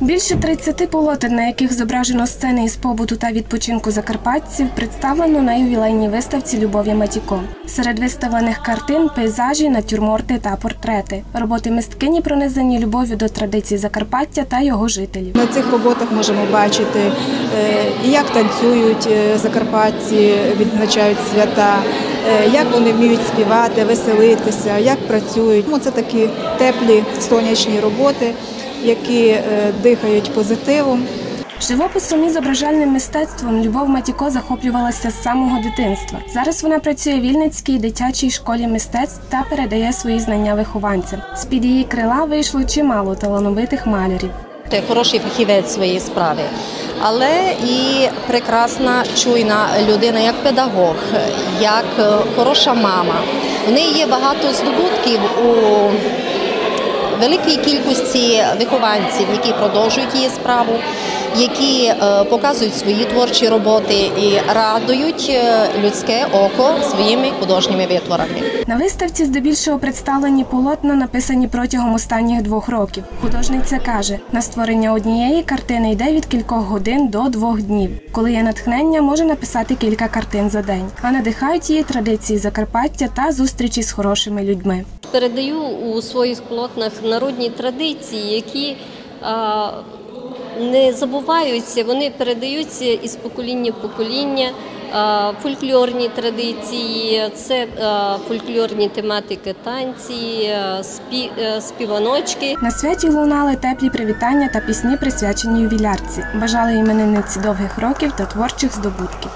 Більше 30 полотен, на яких зображено сцени із побуту та відпочинку закарпатців, представлено на ювілейній виставці Любові Матіко. Серед виставлених картин пейзажі, натюрморти та портрети. Роботи мисткині пронизані любов'ю до традицій Закарпаття та його жителів. На цих роботах можемо бачити, е, як танцюють е, закарпатці, відзначають свята, е, як вони вміють співати, веселитися, як працюють. Ну, Це такі теплі сонячні роботи, які е, дихають позитивом. Живописом і зображальним мистецтвом Любов Матіко захоплювалася з самого дитинства. Зараз вона працює в Вільницькій дитячій школі мистецтв та передає свої знання вихованцям. З під її крила вийшло чимало талановитих малярів. Ти хороший фахівець своєї справи, але і прекрасна чуйна людина, як педагог, як е, хороша мама. В неї є багато здобутків у великій кількості вихованців, які продовжують її справу, які е, показують свої творчі роботи і радують е, людське око своїми художніми витворами. На виставці здебільшого представлені полотна, написані протягом останніх двох років. Художниця каже, на створення однієї картини йде від кількох годин до двох днів. Коли є натхнення, може написати кілька картин за день. А надихають її традиції Закарпаття та зустрічі з хорошими людьми. передаю у своїх полотнах народні традиції, які не забуваються, вони передаються із покоління в покоління. Фольклорні традиції, це фольклорні тематики танці, спі- співаночки. На святі лунали теплі привітання та пісні, присвячені ювілярці. Бажали іменинниці довгих років та творчих здобутків.